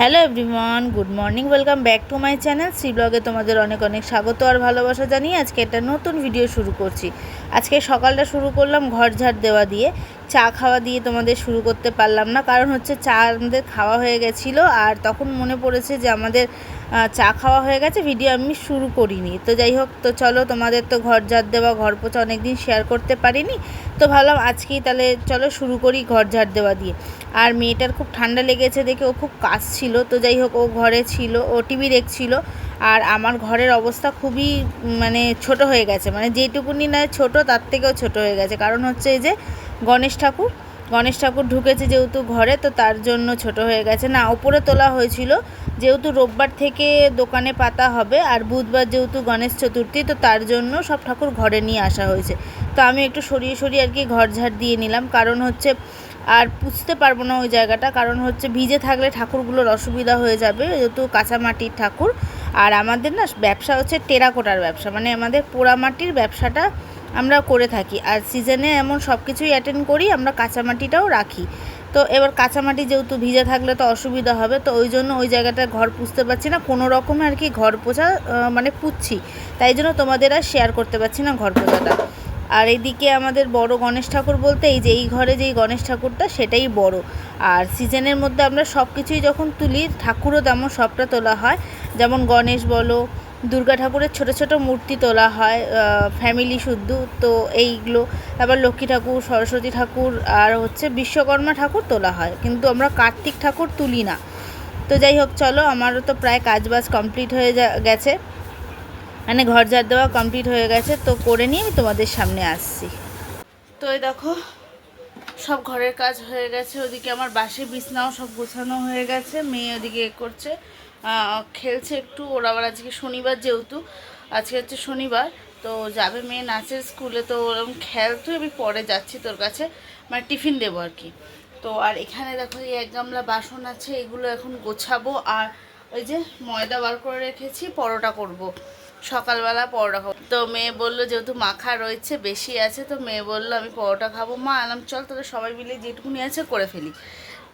Hello everyone, good morning, welcome back to my channel. C ব্লগে তোমাদের অনেক অনেক স্বাগত আর ভালোবাসা জানিয়ে আজকে একটা নতুন ভিডিও শুরু করছি। আজকে সকালটা শুরু করলাম ঘর ঝাড় দেওয়া দিয়ে। চা খাওয়া দিয়ে তোমাদের শুরু করতে পারলাম না, কারণ হচ্ছে চা আমাদের খাওয়া হয়ে গেছিল, আর তখন মনে পড়েছে যে আমাদের চা খাওয়া হয়ে গেছে, ভিডিও আমি শুরু করিনি। তো যাই হোক, তো চলো তোমাদের তো ঘর ঝাড় দেওয়া, ঘর পোছা অনেক দিন শেয়ার করতে পারিনি। তো ভাবলাম আজকেই তাহলে চলো শুরু করি ঘর ঝাড় দেওয়া দিয়ে। আর মেয়েটার খুব ঠান্ডা লেগেছে দেখে ও খুব কাজ ছিল তো যাই হোক, ও ঘরে ছিল, ও টিভি দেখছিল। আর আমার ঘরের অবস্থা খুবই মানে ছোট হয়ে গেছে। মানে যেটুকুনি না ছোট, তার থেকেও ছোট হয়ে গেছে। কারণ হচ্ছে এই যে গণেশ ঠাকুর গণেশ ঠাকুর ঢুকেছে যেহেতু ঘরে, তো তার জন্য ছোট হয়ে গেছে। না, ওপরে তোলা হয়েছিল, যেহেতু রোববার থেকে দোকানে পাতা হবে, আর বুধবার যেহেতু গণেশ চতুর্থী, তো তার জন্য সব ঠাকুর ঘরে নিয়ে আসা হয়েছে। তো আমি একটু সরিয়ে সরিয়ে আর কি ঘর ঝাড় দিয়ে নিলাম। কারণ হচ্ছে আর পুষতে পারব না ওই জায়গাটা, কারণ হচ্ছে ভিজে থাকলে ঠাকুরগুলোর অসুবিধা হয়ে যাবে, যেহেতু কাঁচা মাটির ঠাকুর। আর আমাদের না ব্যবসা হচ্ছে টেরাকোটার ব্যবসা মানে আমাদের পোড়ামাটির ব্যবসাটা আমরা করে থাকি। আর সিজনে এমন সব কিছুই অ্যাটেন্ড করি, আমরা কাঁচামাটিটাও রাখি। তো এবার কাঁচামাটি যেহেতু ভিজে থাকলে তো অসুবিধা হবে, তো ওই জন্য ওই জায়গাটায় ঘর পুষতে পারছি না, কোনো রকমে আর কি ঘর পোছা মানে পুচ্ছি তাই জন্য তোমাদের আর শেয়ার করতে পারছি না ঘর পোছাটা। আর এইদিকে আমাদের বড় গণেশ ঠাকুর বলতে এই যে এই ঘরে যেই গণেশ ঠাকুরটা সেটাই বড়। আর সিজনের মধ্যে আমরা সব কিছুই যখন তুলি, ঠাকুরও তেমন সবটা তোলা হয়। যেমন গণেশ বলো, দুর্গা ঠাকুরের ছোট ছোট মূর্তি তোলা হয় ফ্যামিলি শুদ্ধ, তো এইগুলো। তারপর লক্ষ্মী ঠাকুর, সরস্বতী ঠাকুর আর হচ্ছে বিশ্বকর্মা ঠাকুর তোলা হয়। কিন্তু আমরা কার্তিক ঠাকুর তুলি না। তো যাই হোক, চলো, আমারও তো প্রায় কাজবাজ কমপ্লিট হয়ে গেছে। মানে ঘর ঝাড় দেওয়া কমপ্লিট হয়ে গেছে, তো করে নিয়ে আমি তোমাদের সামনে আসছি তো এই দেখো, সব ঘরের কাজ হয়ে গেছে, ওদিকে আমার বাসি বিছনাও সব গোছানো হয়ে গেছে, মেয়ে ওদিকে এ করছে খেলছে একটু, ওরা আবার আজকে শনিবার যেহেতু, আজকে হচ্ছে শনিবার, তো যাবে মেয়ে নাচের স্কুলে, তো ওরকম খেলতো আমি পরে যাচ্ছি তোর কাছে মানে টিফিন দেবো আর কি তো আর এখানে দেখো এই এক গামলা বাসন আছে, এগুলো এখন গোছাবো, আর ওই যে ময়দা বার করে রেখেছি, পরোটা করব। সকালবেলা পরোটা খাব। তো মেয়ে বলল, যেহেতু মাখা রয়েছে, বেশি আছে, তো মেয়ে বলল, আমি পরোটা খাব। মা আলাম, চল তাহলে সবাই মিলে যেটুকুনি আছে করে ফেলি।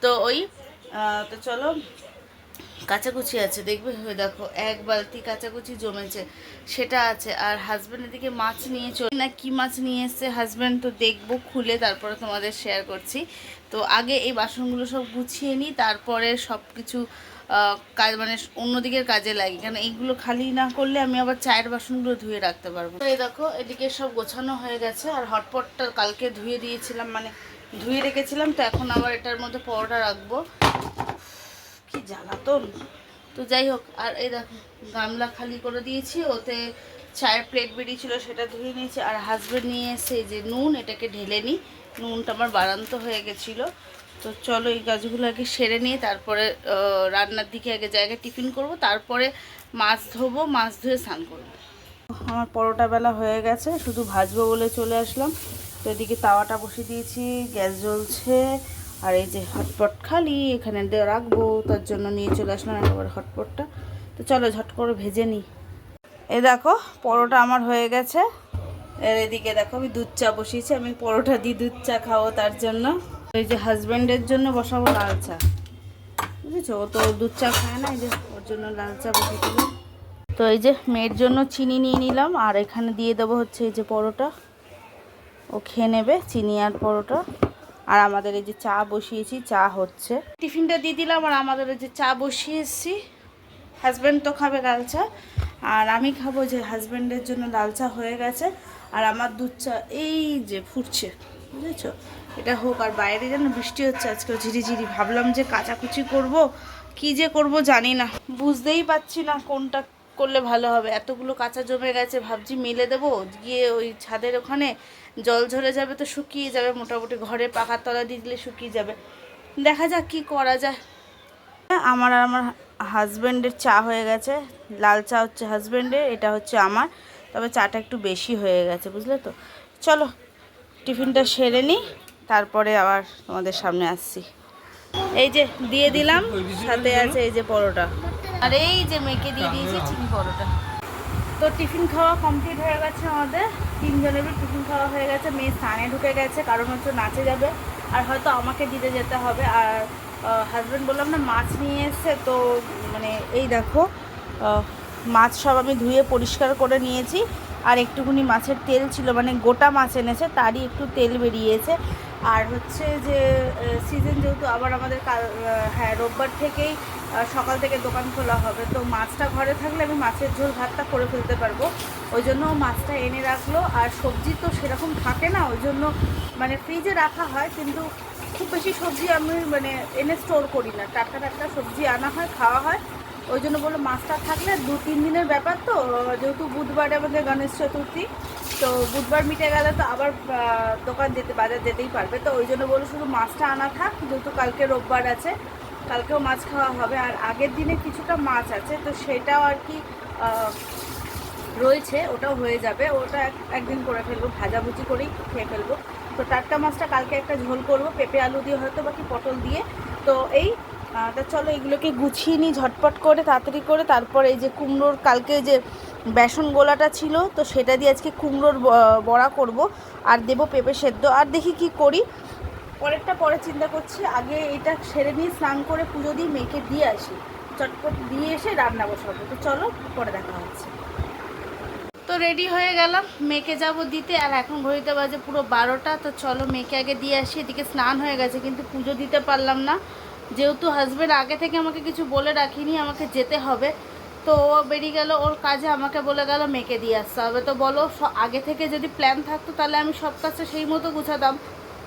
তো ওই তো চলো, কাচাকুচি আছে, দেখবে? হয়ে দেখো, এক বালতি কাচাকুচি জমেছে, সেটা আছে। আর হাজব্যান্ড এদিকে মাছ নিয়ে চলে না, কি মাছ নিয়ে এসছে হাজব্যান্ড তো দেখব, খুলে তারপরে তোমাদের শেয়ার করছি। তো আগে এই বাসনগুলো সব গুছিয়ে নিই, তারপরে সব কিছু কাজ মানে অন্য দিকের কাজে লাগে। কারণ এইগুলো খালি না করলে আমি আবার চায়ের বাসনগুলো ধুয়ে রাখতে পারব। এই দেখো, এদিকে সব গোছানো হয়ে গেছে। আর হটপটটা কালকে ধুয়ে দিয়েছিলাম মানে ধুয়ে রেখেছিলাম। তো এখন আবার এটার মধ্যে পরোটা রাখব। কি জ্বালাতন। তো যাই হোক, আর এই দেখো, গামলা খালি করে দিয়েছি। ওতে চায়ের প্লেট বেরিয়েছিল, সেটা ধুয়ে নিয়েছি। আর হাজবেন্ড নিয়ে এসে যে নুন, এটাকে ঢেলে নিই। নুনটা আমার বাড়ান্ত হয়ে গেছিল। তো চলো এই গাছগুলো আগে সেরে নিয়ে তারপরে রান্নার দিকে আগে জায়গায় টিফিন করব, তারপরে মাছ ধোবো, মাছ ধুয়ে স্নান করব। আমার পরোটা বেলা হয়ে গেছে, শুধু ভাজবো বলে চলে আসলাম। তো এদিকে তাওয়াটা বসিয়ে দিয়েছি, গ্যাস জ্বলছে, আর এই যে হটপট খালি, এখানে রাখব, তার জন্য নিয়ে চলে আসলাম একেবারে হটপটটা। তো চলো ঝট করে ভেজে নিই। এ দেখো, পরোটা আমার হয়ে গেছে। এর এদিকে দেখো, আমি দুধ চা বসিয়েছি, আমি পরোটা দিয়ে দুধ চা খাব তার জন্য। এই যে হাজব্যান্ডের জন্য বসাবো লাল চা। বুঝেছ? ও তো দুধ চা খায় না, এই যে ওর জন্য লাল চা বসিয়ে দিলাম। তো এই যে মেয়ের জন্য চিনি নিয়ে নিলাম, আর এখানে দিয়ে দেবো হচ্ছে এই যে পরোটা। ও খেয়ে নেবে চিনি আর পরোটা। আর আমাদের এই যে চা বসিয়েছি, চা হচ্ছে। টিফিনটা দিয়ে দিলাম, আর আমাদের এই যে চা বসিয়েছি। হাজব্যান্ড তো খাবে লাল চা। আর আমি খাব যে হাজব্যান্ডের জন্য লাল চা হয়ে গেছে। আর আমার দুধ চা এই যে ফুটছে, বুঝেছ? এটা হোক আর বাইরে যেন বৃষ্টি হচ্ছে আজকে ঝিরিঝিরি ভাবলাম যে কাচাকুচি করব, কি যে করব জানি না। বুঝতেই পারছি না কোনটা করলে ভালো হবে। এতগুলো কাঁচা জমে গেছে, ভাবছি মেলে দেবো। গিয়ে ওই ছাদের ওখানে জল ঝরে যাবে তো শুকিয়ে যাবে, মোটামুটি ঘরে পাখার তলা দিয়ে দিলে শুকিয়ে যাবে। দেখা যাক কি করা যায়। আমার আর আমার হাজব্যান্ডের চা হয়ে গেছে। লাল চা হচ্ছে হাজব্যান্ডের এটা হচ্ছে আমার। তবে চাটা একটু বেশি হয়ে গেছে, বুঝলে তো? চলো, টিফিনটা সেরে নিই। তারপরে আবার তোমাদের সামনে আসছি। এই যে দিয়ে দিলাম, সাথে আছে এই যে পরোটা। আর এই যে মেয়েকে দিয়ে দিয়েছি চিনি পরোটা। তো টিফিন খাওয়া কমপ্লিট হয়ে গেছে আমাদের। তিনজনেরই টিফিন খাওয়া হয়ে গেছে, মেয়ে স্থানে ঢুকে গেছে, কারণ হচ্ছে নাচে যাবে। আর হয়তো আমাকে দিতে যেতে হবে। আর হাজব্যান্ড বললাম না, মাছ নিয়ে এসছে, তো মানে এই দেখো মাছ সব আমি ধুয়ে পরিষ্কার করে নিয়েছি। আর একটুখানি মাছের তেল ছিল মানে গোটা মাছ এনেছে, তারই একটু তেল বেরিয়েছে। আর হচ্ছে যে সিজন যেহেতু আবার আমাদের কাল হ্যাঁ রোববার থেকেই সকাল থেকে দোকান খোলা হবে। তো মাছটা ঘরে থাকলে আমি মাছের ঝোল ভাতটা করে ফেলতে পারব। ওই জন্য মাছটা এনে রাখল। আর সবজি তো সেরকম থাকে না, ওই জন্য মানে ফ্রিজে রাখা হয়, কিন্তু খুব বেশি সবজি আমি মানে এনে স্টোর করি না। টাটকা টাটকা সবজি আনা হয়, খাওয়া হয়। ওই জন্য বলল মাছটা থাকলে দু তিন দিনের ব্যাপার তো। যেহেতু বুধবারে আমাদের গণেশ চতুর্থী তো বুধবার মিটে গেলে তো আবার দোকান যেতে, বাজার যেতেই পারবে। তো ওই জন্য বলল শুধু মাছটা আনা থাক, যেহেতু কালকে রোববার আছে, কালকেও মাছ খাওয়া হবে। আর আগের দিনে কিছুটা মাছ আছে, তো সেটাও আর কি রয়েছে, ওটাও হয়ে যাবে। ওটা এক- একদিন করে ফেলব, ভাজাভুজি করেই খেয়ে ফেলব। তো টাটকা মাছটা কালকে একটা ঝোল করব, পেঁপে আলু দিয়ে হয়তো বাকি পটল দিয়ে। তো এই তা চলো এগুলোকে গুছিয়ে নিই ঝটপট করে, তাড়াতাড়ি করে। তারপর এই যে কুমড়োর, কালকে যে বেসন গোলাটা ছিল, তো সেটা দিয়ে আজকে কুমড়োর বড়া করব। আর দেবো পেঁপে সেদ্ধ। আর দেখি কি করি। পরেরটা পরে চিন্তা করছি, আগে এটা সেরে নিয়ে স্নান করে পুজো দিয়ে মেয়েকে দিয়ে আসি। চটপট দিয়ে এসে রান্না বসাবো। তো চলো, পরে দেখা হচ্ছে। তো রেডি হয়ে গেলাম মেয়েকে যাব দিতে। আর এখন ঘড়িতে বাজে পুরো বারোটা, তো চলো মেয়েকে আগে দিয়ে আসি। এদিকে স্নান হয়ে গেছে, কিন্তু পুজো দিতে পারলাম না। যেহেতু হাজব্যান্ড আগে থেকে আমাকে কিছু বলে রাখিনি, আমাকে যেতে হবে। তো ও বেরিয়ে গেল, ওর কাজে আমাকে বলে গেল মেয়েকে দিয়ে আসতে হবে। তো বলো আগে থেকে যদি প্ল্যান থাকতো তাহলে আমি সব কাজটা সেই মতো গুছাতাম।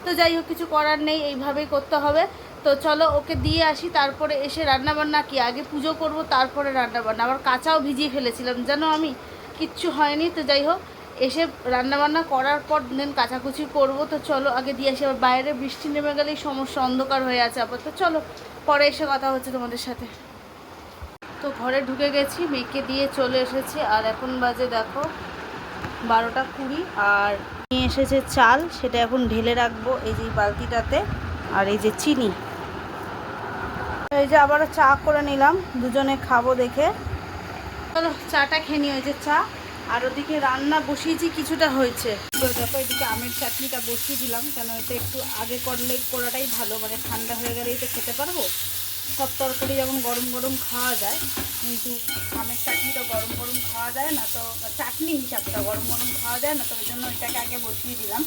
তো যাই হোক, কিছু করার নেই, এইভাবেই করতে হবে। তো চলো, ওকে দিয়ে আসি, তারপরে এসে রান্নাবান্না কি, আগে পুজো করব, তারপরে রান্নাবান্না। আবার কাঁচাও ভিজিয়ে ফেলেছিলাম জানো আমি কিচ্ছু হয়নি। তো যাই হোক, এসে রান্নাবান্না করার পর দেন কাচাকুচি করব। তো চলো, আগে দিয়ে আসি, আবার বাইরে বৃষ্টি নেমে গেলেই সমস্যা অন্ধকার হয়ে আছে আবার তো চলো, পরে এসে কথা হচ্ছে তোমাদের সাথে। তো ঘরে ঢুকে গেছি, মেয়েকে দিয়ে চলে এসেছি। আর এখন বাজে দেখো বারোটা কুড়ি, আর নিয়ে এসেছে চাল, সেটা এখন ঢেলে রাখব এই যে বালতিটাতে, আর এই যে চিনি। এই যে আবার চা করে নিলাম, দুজনে খাব দেখে। চলো, চাটা খেয়ে নিই, ওই যে চা। আর ওদিকে রান্না বসিয়েছি, কিছুটা হয়েছে। দেখো, এদিকে আমের চাটনিটা বসিয়ে দিলাম, কেন এটা একটু আগে করলে করাটাই ভালো মানে ঠান্ডা হয়ে গেলেই তো খেতে পারব। সব তরকারি যেমন গরম গরম খাওয়া যায়, কিন্তু আমের চাটনিটা গরম গরম খাওয়া যায় না, তো চাটনি হিসাবটা গরম গরম খাওয়া যায় না, তো ওই জন্য এটাকে আগে বসিয়ে দিলাম।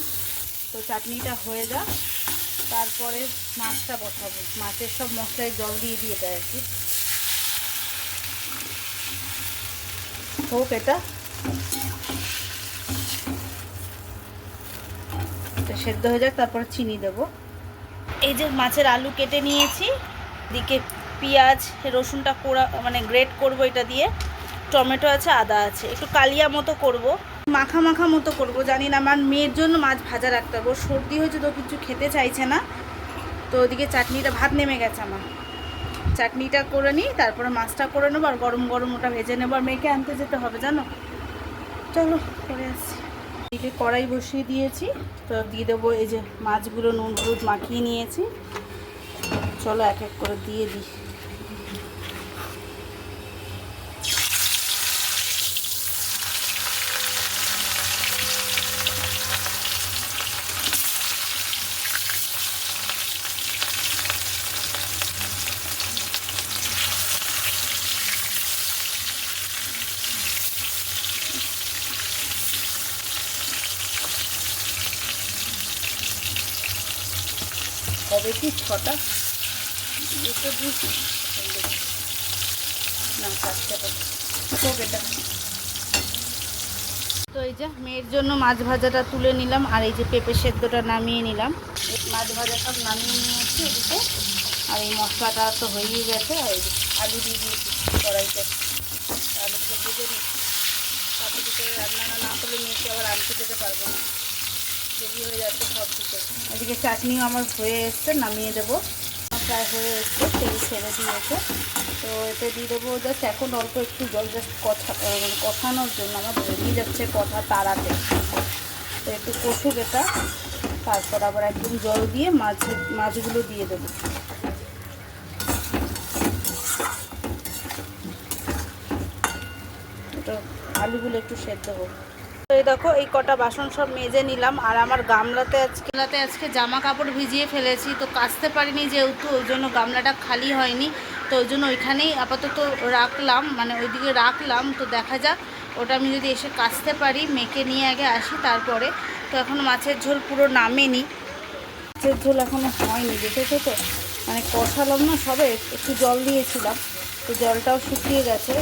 তো চাটনিটা হয়ে যাক, তারপরে মাছটা বসাবো। মাছের সব মশলায় জল দিয়ে দিয়ে দেয় আর কি। হোক এটা সেদ্ধ হয়ে যাক, তারপর চিনি দেব। এই যে মাছের আলু কেটে নিয়েছি দিকে পেঁয়াজ, রসুনটা কোড়া মানে গ্রেট করব এটা দিয়ে। টমেটো আছে, আদা আছে। একটু কালিয়া মতো করব। মাখা মাখা মতো করব। জানি না, আমার মেয়ের জন্য মাছ ভাজা রাখতে হবে। সর্দি হয়েছে তো কিছু খেতে চাইছে না। তো ওদিকে চাটনিটা, ভাত নেমে গেছে আমার। চাটনিটা করে নিই, তারপরে মাছটা করে নেব আর গরম গরম ওটা ভেজে নেব। আর মেয়েকে আনতে যেতে হবে, জানো? চলো করে আসছি। এদিকে কড়াই বসিয়ে দিয়েছি। তো দিয়ে দেবো এই যে মাছগুলো নুন, হলুদ মাখিয়ে নিয়েছি। চলো এক এক করে দিয়ে দিই। হবে কি ছটা? দিয়ে না তো এই যে মেয়ের জন্য মাছ ভাজাটা তুলে নিলাম, আর এই যে পেঁপে সেদ্ধটা নামিয়ে নিলাম। মাছ ভাজা সব নামিয়ে নিয়েছি এদিকে। আর এই মশলাটা তো হয়েই গেছে, আর এই আলু দিয়ে দিয়েছি কড়াইতে। আলু ভেজে নিই তারপর দিকে রান্না না করলে মেয়েকে আবার আনতে যেতে পারব না। দেরি হয়ে যাচ্ছে সব কিছু এদিকে চাটনিও আমার হয়ে এসছে, নামিয়ে দেবো। প্রায় হয়ে এসছে, তেল ছেড়ে দিয়েছে। তো এতে দিয়ে দেবো জাস্ট এখন অল্প একটু জল জাস্ট কথা মানে কষানোর জন্য, আমার বেরিয়ে যাচ্ছে কথা তাড়াতে। তো একটু কষুক এটা, তারপর আবার একদম জল দিয়ে মাছ, মাছগুলো দিয়ে দেবো। আলুগুলো একটু সেদ্ধ হোক। তো এই দেখো, এই কটা বাসন সব মেজে নিলাম, আর আমার গামলাতে আজকে গামলাতে আজকে জামা কাপড় ভিজিয়ে ফেলেছি, তো কাচতে পারিনি যেহেতু, ওই জন্য গামলাটা খালি হয়নি। তো ওই জন্য ওইখানেই আপাতত রাখলাম মানে ওইদিকে রাখলাম, তো দেখা যাক, ওটা আমি যদি এসে কাচতে পারি, মেখে নিয়ে আগে আসি তারপরে। তো এখন মাছের ঝোল পুরো নামেনি। মাছের ঝোল এখনও হয়নি, দেখেছ তো? মানে কষালাম না সবে, একটু জল দিয়েছিলাম, তো জলটাও শুকিয়ে গেছে।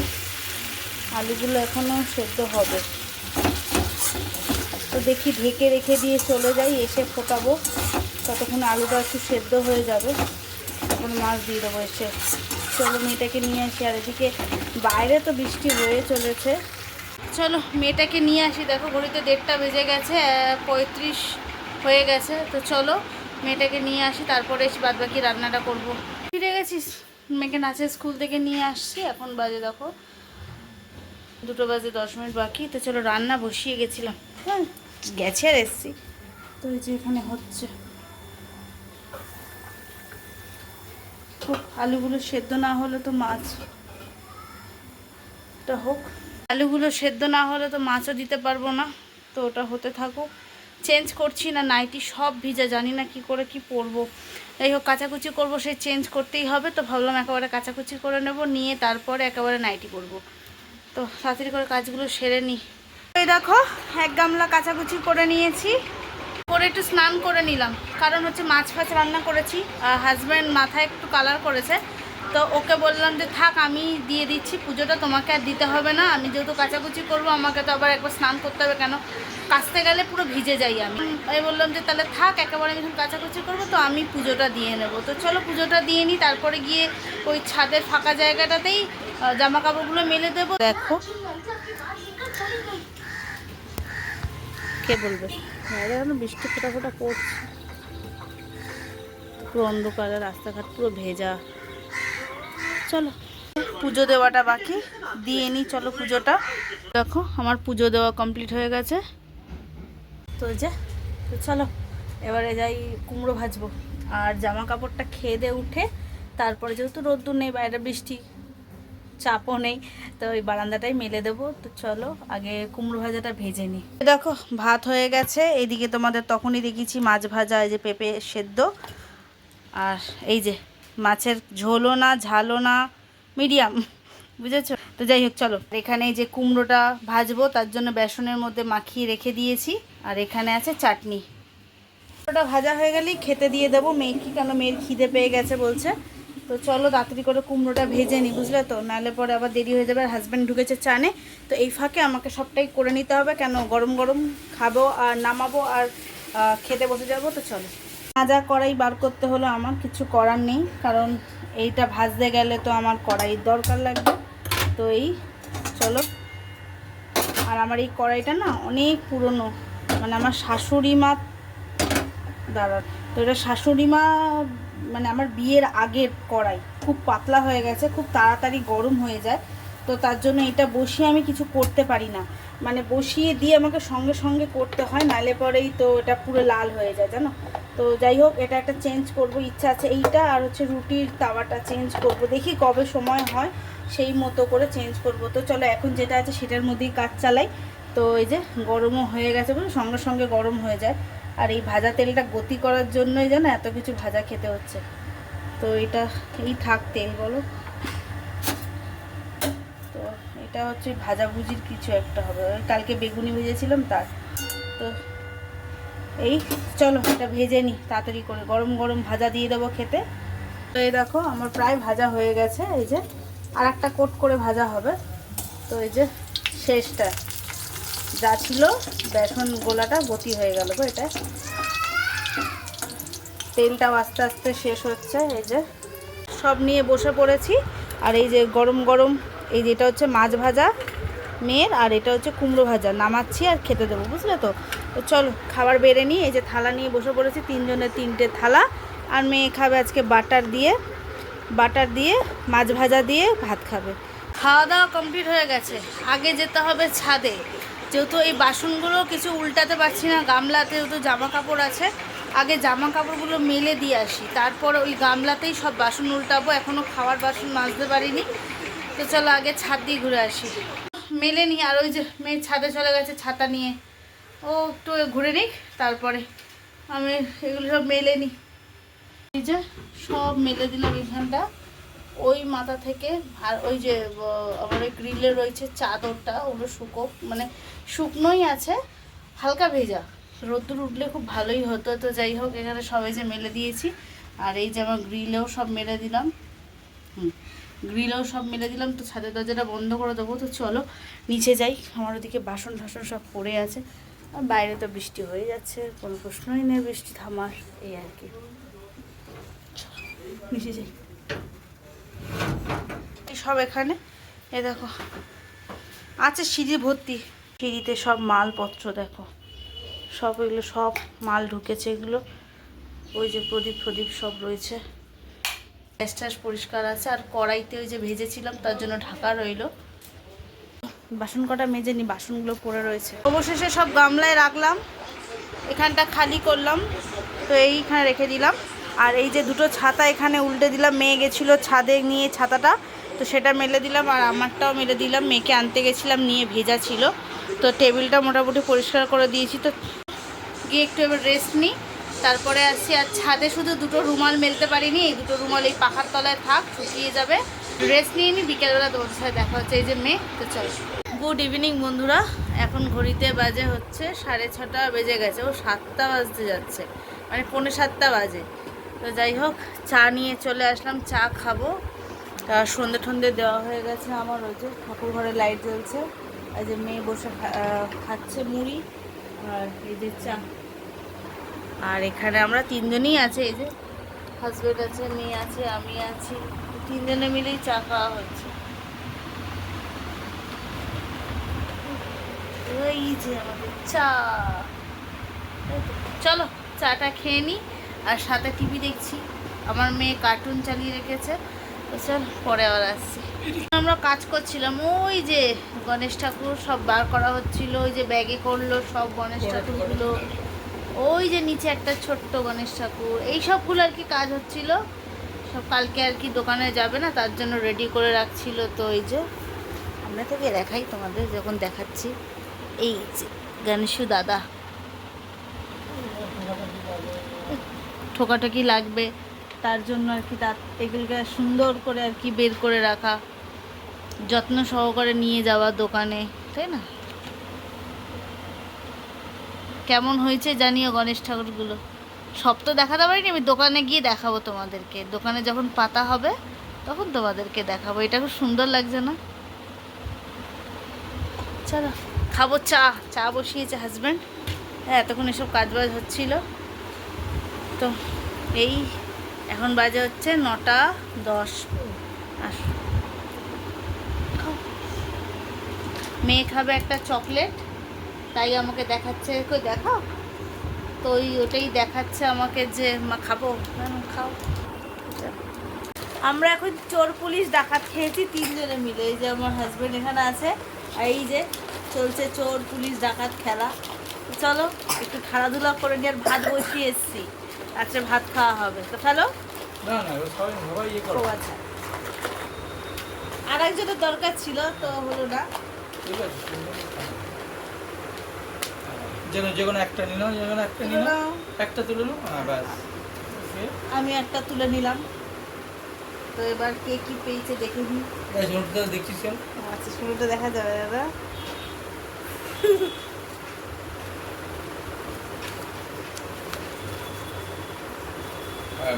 আলুগুলো এখনও সেদ্ধ হবে। তো দেখি ঢেকে রেখে দিয়ে চলে যাই, এসে ফোটাবো। ততক্ষণ আলুটা একটু সেদ্ধ হয়ে যাবে। তখন মাছ দিয়ে দেবো এসে। চলো, মেয়েটাকে নিয়ে আসি। আর এদিকে বাইরে তো বৃষ্টি হয়ে চলেছে। চলো, মেয়েটাকে নিয়ে আসি। দেখো, ঘড়িতে দেড়টা বেজে গেছে পঁয়ত্রিশ হয়ে গেছে। তো চলো, মেয়েটাকে নিয়ে আসি। তারপরে এসে বাদ বাকি রান্নাটা করব। ফিরে গেছিস? মেয়েকে নাচের স্কুল থেকে নিয়ে আসছি। এখন বাজে দেখো, দুটো বাজে দশ মিনিট বাকি। তো চলো, রান্না বসিয়ে গেছিলাম। হ্যাঁ। গেছে আর এসছি। তো এই যে এখানে হচ্ছে। আলুগুলো সেদ্ধ না হলে তো মাছ টা হোক। আলুগুলো সেদ্ধ না হলে তো মাছও দিতে পারব না, তো ওটা হতে থাকুক। চেঞ্জ করছি না, নাইটি সব ভিজা, জানি না কি করে কি পরবো। যাই হোক, কাচাকুচি করব, সে চেঞ্জ করতেই হবে, তো ভাবলাম একেবারে কাচাকুচি করে নেব, নিয়ে তারপরে একেবারে নাইটি করব তো তাড়াতাড়ি করে কাজগুলো সেরে নিই। এই দেখো, এক গামলা কাচাকুচি করে নিয়েছি। করে একটু স্নান করে নিলাম, কারণ হচ্ছে মাছ ফাছ রান্না করেছি হাজব্যান্ড মাথায় একটু কালার করেছে। তো ওকে বললাম যে, থাক, আমি দিয়ে দিচ্ছি, পুজোটা তোমাকে আর দিতে হবে না, আমি যেহেতু কাচাকুচি করব, আমাকে তো আবার একবার স্নান করতে হবে কেন? কাচতে গেলে পুরো ভিজে যাই আমি। আমি বললাম যে, তাহলে থাক, একেবারে আমি যখন কাচাকুচি করব, তো আমি পুজোটা দিয়ে নেব। তো চলো পুজোটা দিয়ে নিই, তারপরে গিয়ে ওই ছাদের ফাঁকা জায়গাটাতেই জামা কাপড়গুলো মেলে দেবো। দেখো কে বলবে? বাইরে এখন বৃষ্টি ফোটা ফোটা পড়ছে পুরো অন্ধকার, রাস্তাঘাট পুরো ভেজা। চলো, পুজো দেওয়াটা বাকি। দিয়ে নিই চলো পুজোটা। দেখো, আমার পুজো দেওয়া কমপ্লিট হয়ে গেছে। তো যে, তো চলো, এবারে যাই কুমড়ো ভাজবো। আর জামা কাপড়টা খেয়ে দিয়ে উঠে, তারপরে যেহেতু রোদ্দুর নেই, বাইরে বৃষ্টি চাপও নেই। তো ওই বারান্দাটাই মেলে দেবো। তো চলো, আগে কুমড়ো ভাজাটা ভেজে নিই। দেখো, ভাত হয়ে গেছে। এইদিকে তোমাদের তখনই দেখিয়েছি মাছ ভাজা, এই যে পেঁপে সেদ্ধ। আর এই যে মাছের ঝোলও না, ঝালও না, মিডিয়াম। বুঝেছ? তো যাই হোক, চলো। এখানে যে কুমড়োটা ভাজবো, তার জন্য বেসনের মধ্যে মাখিয়ে রেখে দিয়েছি। আর এখানে আছে চাটনি। কুমড়োটা ভাজা হয়ে গেলেই খেতে দিয়ে দেবো। মেয়েকে কেন মেয়ের খিদে পেয়ে গেছে বলছে। তো চলো তাড়াতাড়ি করে কুমড়োটা ভেজে নিই বুঝলে তো? নাহলে পরে আবার দেরি হয়ে যাবে আর হাজব্যান্ড ঢুকেছে চানে। তো এই ফাঁকে আমাকে সবটাই করে নিতে হবে, কেন গরম গরম খাব আর নামাবো আর খেতে বসে যাব, তো চলো। ভাজা কড়াই বার করতে হলো আমার, কিছু করার নেই, কারণ এইটা ভাজতে গেলে তো আমার কড়াইয়ের দরকার লাগবে। তো এই, চলো। আর আমার এই কড়াইটা না অনেক পুরনো মানে আমার শাশুড়ি মা, দাঁড়ান। তো এটা শাশুড়ি মা মানে আমার বিয়ের আগের কড়াই খুব পাতলা হয়ে গেছে, খুব তাড়াতাড়ি গরম হয়ে যায়, তো তার জন্য এটা বসিয়ে আমি কিছু করতে পারি না। মানে বসিয়ে দিয়ে আমাকে সঙ্গে সঙ্গে করতে হয়, নালে পরেই তো এটা পুরো লাল হয়ে যায়, জানো? তো যাই হোক, এটা একটা চেঞ্জ করব, ইচ্ছা আছে এইটা, আর হচ্ছে রুটির তাওয়াটা চেঞ্জ করব। দেখি কবে সময় হয়, সেই মতো করে চেঞ্জ করব। তো চলো, এখন যেটা আছে সেটার মধ্যেই কাজ চালাই। তো এই যে গরমও হয়ে গেছে বলে সঙ্গে সঙ্গে গরম হয়ে যায়। আর এই ভাজা তেলটা গতি করার জন্যই যেন এত কিছু ভাজা খেতে হচ্ছে। তো এটা এই থাক তেল বলো। তো এটা হচ্ছে ভাজাভুজির কিছু একটা হবে। ওই কালকে বেগুনি ভেজেছিলাম তার। তো এই চলো এটা ভেজে নিই তাড়াতাড়ি করে। গরম গরম ভাজা দিয়ে দেবো খেতে। তো এই দেখো আমার প্রায় ভাজা হয়ে গেছে। এই যে আর একটা কোট করে ভাজা হবে। তো এই যে শেষটা। যা ছিল বেসন গোলাটা গতি হয়ে গেল গো এটা। তেলটাও আস্তে আস্তে শেষ হচ্ছে, এই যে। সব নিয়ে বসে পড়েছি, আর এই যে গরম গরম, এই যেটা হচ্ছে মাছ ভাজা মেয়ের, আর এটা হচ্ছে কুমড়ো ভাজা। নামাচ্ছি আর খেতে দেবো, বুঝলে তো? তো চলো, খাবার বেড়ে নিই, এই যে থালা নিয়ে বসে পড়েছি তিনজনের তিনটে থালা। আর মেয়ে খাবে আজকে বাটার দিয়ে বাটার দিয়ে, মাছ ভাজা দিয়ে ভাত খাবে। খাওয়া দাওয়া কমপ্লিট হয়ে গেছে, আগে যেতে হবে ছাদে। যেহেতু এই বাসনগুলো কিছু উল্টাতে পারছি না, গামলাতে যেহেতু জামা কাপড় আছে, আগে জামা কাপড়গুলো মেলে দিয়ে আসি। তারপর ওই গামলাতেই সব বাসন উল্টাবো এখনও খাওয়ার বাসন মাজতে পারিনি। তো চলো আগে ছাদ দিয়ে ঘুরে আসি। মেলেনি আর ওই যে মেয়ে ছাদে চলে গেছে ছাতা নিয়ে। ও একটু ঘুরে নিক, তারপরে আমি এগুলো সব মেলেনি এই যে সব মেলে দিলাম এখানটা। ওই মাথা থেকে আর ওই যে আমার ওই গ্রিলে রয়েছে চাদরটা, ওগুলো শুকো মানে শুকনোই আছে, হালকা ভেজা। রোদ্দুর উঠলে খুব ভালোই হতো, তো যাই হোক, এখানে সবাই যে মেলে দিয়েছি। আর এই যে আমার গ্রিলেও সব মেলে দিলাম। হুম, গ্রিলেও সব মেলে দিলাম, তো ছাদের দরজাটা বন্ধ করে দেবো, তো চলো নিচে যাই। আমার ওদিকে বাসন টাসন সব পড়ে আছে। আর বাইরে তো বৃষ্টি হয়ে যাচ্ছে, কোনো প্রশ্নই নেই, বৃষ্টি থামার, এই আর কি। নিচে যাই। সব এখানে? এ দেখো। আছে সিঁড়ি ভর্তি। সিঁড়িতে সব মালপত্র, দেখো। সব এগুলো, সব মাল ঢুকেছে এগুলো। ওই যে প্রদীপ প্রদীপ সব রয়েছে। গ্যাস ট্যাস পরিষ্কার আছে। আর কড়াইতে ওই যে ভেজেছিলাম, তার জন্য ঢাকা রইল। বাসন কটা মেজে নি, বাসনগুলো পড়ে রয়েছে। অবশেষে সব গামলায় রাখলাম। এখানটা খালি করলাম। তো এইখানে রেখে দিলাম। আর এই যে দুটো ছাতা এখানে উল্টে দিলাম, মেয়ে গেছিল ছাদে নিয়ে ছাতাটা, তো সেটা মেলে দিলাম আর আমারটাও মেলে দিলাম। মেয়েকে আনতে গেছিলাম, নিয়ে ভেজা ছিল। তো টেবিলটা মোটামুটি পরিষ্কার করে দিয়েছি। তো গিয়ে একটু এবার রেস্ট নিই। তারপরে আসি আর ছাদে শুধু দুটো রুমাল মেলতে পারিনি, এই দুটো রুমাল এই পাখার তলায় থাক, শুকিয়ে যাবে। রেস্ট নিয়ে নিই বিকেলবেলা তোমাদের সাথে দেখা হচ্ছে। এই যে মেয়ে, তো চল। গুড ইভিনিং বন্ধুরা। এখন ঘড়িতে বাজে হচ্ছে সাড়ে ছটা বেজে গেছে। ও সাতটা বাজতে যাচ্ছে। মানে পৌনে সাতটা বাজে। তো যাই হোক, চা নিয়ে চলে আসলাম, চা খাব। তা সন্ধে ঠন্ধে দেওয়া হয়ে গেছে আমার, ওই যে ঠাকুর ঘরে লাইট জ্বলছে। এই যে মেয়ে বসে খাচ্ছে মুড়ি আর এই যে চা। আর এখানে আমরা তিনজনই আছে, এই যে হাজবেন্ড আছে, মেয়ে আছে, আমি আছি। তিনজনে মিলেই চা খাওয়া হচ্ছে। ওই যে আমাদের চা। চলো, চাটা খেয়ে নিই আর সাথে টিভি দেখছি। আমার মেয়ে কার্টুন চালিয়ে রেখেছে। চল পরে আবার আসছি। আমরা কাজ করছিলাম ওই যে গণেশ ঠাকুর সব বার করা হচ্ছিল ওই যে ব্যাগে করল সব গণেশ ঠাকুরগুলো ওই যে নিচে একটা ছোট্ট গণেশ ঠাকুর এই সবগুলো আর কি কাজ হচ্ছিল। সব কালকে আর কি দোকানে যাবে না তার জন্য রেডি করে রাখছিল তো ওই যে। আমরা থেকে দেখাই তোমাদের যখন দেখাচ্ছি। এই যে গণেশু দাদা। ঠোকাঠকি লাগবে, তার জন্য আর কি তার এগুলোকে সুন্দর করে আর কি বের করে রাখা। যত্ন সহকারে নিয়ে যাওয়া দোকানে, তাই না? কেমন হয়েছে জানিও গণেশ ঠাকুরগুলো? সব তো দেখাতে পারিনি, আমি দোকানে গিয়ে দেখাবো তোমাদেরকে। দোকানে যখন পাতা হবে, তখন তোমাদেরকে দেখাবো। এটা খুব সুন্দর লাগছে না? চলো, খাব চা। চা বসিয়েছে হাজব্যান্ড হ্যাঁ এতক্ষণ এসব কাজ বাজ হচ্ছিল। তো এই এখন বাজে হচ্ছে নটা দশ। আর মেয়ে খাবে একটা চকলেট, তাই আমাকে দেখাচ্ছে, কই দেখাও তো ওই ওটাই দেখাচ্ছে আমাকে যে, মা, খাব? খাও। আমরা এখন চোর পুলিশ ডাকাত খেয়েছি তিনজনে মিলে। এই যে আমার হাজব্যান্ড এখানে আছে এই যে চলছে চোর পুলিশ ডাকাত খেলা। চলো, একটু খেলাধুলা করে নিয়ে আর ভাত বসিয়ে এসছি। আচ্ছা ভাত খাওয়া হবে। তো খেলো না না সবাই সবাই ইয়ে করো। আচ্ছা। আর একজনের দরকার ছিল তো হলো না। ঠিক আছে যে কোনো যে কোনো একটা নিলাম যে কোনো একটা নিলাম একটা তুলে নাও? হ্যাঁ ব্যাস। আমি একটা তুলে নিলাম। তো এবার কে কি পেয়েছে দেখে নিই দেখছিস আচ্ছা শুরুটা দেখা যাবে দাদা হ্যাঁ পুলিশ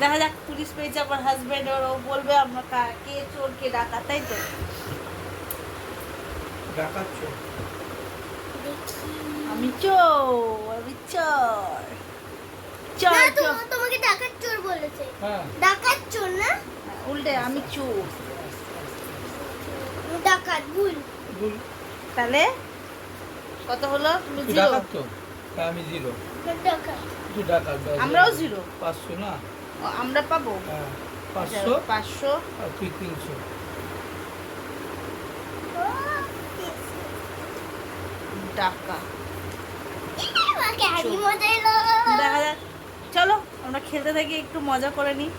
দেখা যাক পুলিশ পেয়েছে আমার হাজবেন্ড ওর ও বলবে আমরা কে চোর কে ডাকা তাই তো? ডাকাচ্ছ আমি চোর আমি চোর। চোর না চোর। তোমাকে ডাকাত চোর বলেছে। হ্যাঁ। ডাকাত চোর না? উল্টে আমি চোর। ডাকাত ভুল। ভুল। তাহলে কত হলো? তুমি জিরো। ডাকাত তো হ্যাঁ আমি জিরো তুই ব্যাস। আমরাও জিরো পাঁচশো না? আমরা পাবো। হ্যাঁ পাঁচশো? পাঁচশো। আর তুই তিনশো। টাকা। দেখা যাক চলো আমরা খেলতে থাকি একটু মজা করে নিই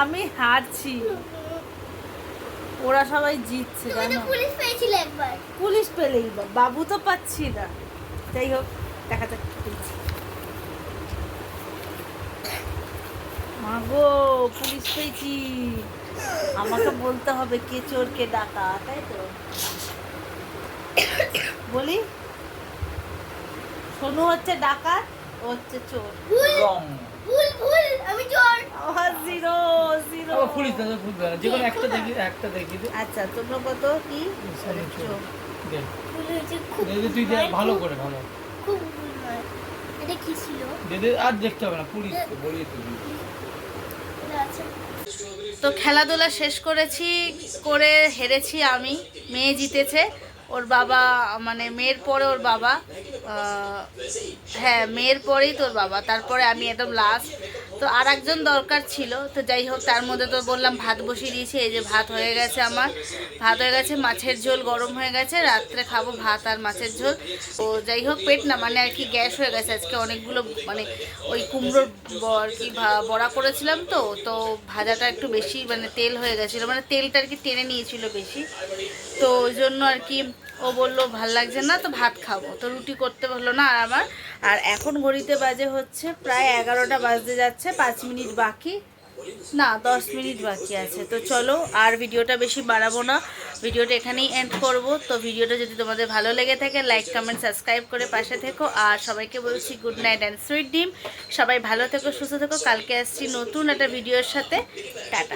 আমি হারছি। ওরা সবাই জিতছে জানো? পুলিশ পেয়েছিলে একবার। পুলিশ পেলেই বাবু তো পাচ্ছি না। যাই হোক দেখা যাক কি পেয়েছি মা গো পুলিশ পেয়েছি। আমাকে বলতে হবে কে চোর কে ডাকা তাই তো? বলি? সোনু হচ্ছে ডাকাত? ও হচ্ছে চোর। রং। ভুল ভুল আমি চোর। আমার জিরো জিরো। আবার দাদা ভুল না যে কোনো একটা দেখি একটা দেখি আচ্ছা তোমরা কত? কি? চোর। তুই দে ভালো করে ভালো। খুব এটা কি ছিল? দে দে আর দেখতে হবে না পুলিশ তো বলিয়ে তো দিই। এটা আছে। তো খেলাধুলা শেষ করেছি করে হেরেছি আমি মেয়ে জিতেছে। ওর বাবা মানে মেয়ের পরে ওর বাবা হ্যাঁ মেয়ের পরেই তোর বাবা, তারপরে আমি একদম লাস্ট তো আর একজন দরকার ছিল, তো যাই হোক, তার মধ্যে তো বললাম ভাত বসিয়ে দিয়েছি, এই যে ভাত হয়ে গেছে আমার। ভাত হয়ে গেছে, মাছের ঝোল গরম হয়ে গেছে, রাত্রে খাব ভাত আর মাছের ঝোল। তো যাই হোক, পেট না মানে আর কি গ্যাস হয়ে গেছে আজকে অনেকগুলো মানে ওই কুমড়োর আর কি বড়া করেছিলাম তো তো ভাজাটা একটু বেশি মানে তেল হয়ে গেছিল মানে তেলটা আর কি টেনে নিয়েছিল বেশি। তো ওই জন্য আর কি ও বলল, ভালো লাগছে না তো ভাত খাব। তো রুটি করতে হলো না আর আমার আর এখন ঘড়িতে বাজে হচ্ছে প্রায় এগারোটা বাজতে যাচ্ছে, পাঁচ মিনিট বাকি। না, দশ মিনিট বাকি আছে। তো চলো, আর ভিডিওটা বেশি বাড়াবো না। ভিডিওটা এখানেই এন্ড করব। তো ভিডিওটা যদি তোমাদের ভালো লেগে থাকে লাইক কমেন্ট সাবস্ক্রাইব করে পাশে থেকো। আর সবাইকে বলছি গুড নাইট অ্যান্ড সুইট ডিম সবাই ভালো থেকো, সুস্থ থেকো। কালকে আসছি নতুন একটা ভিডিওর সাথে। টাটা।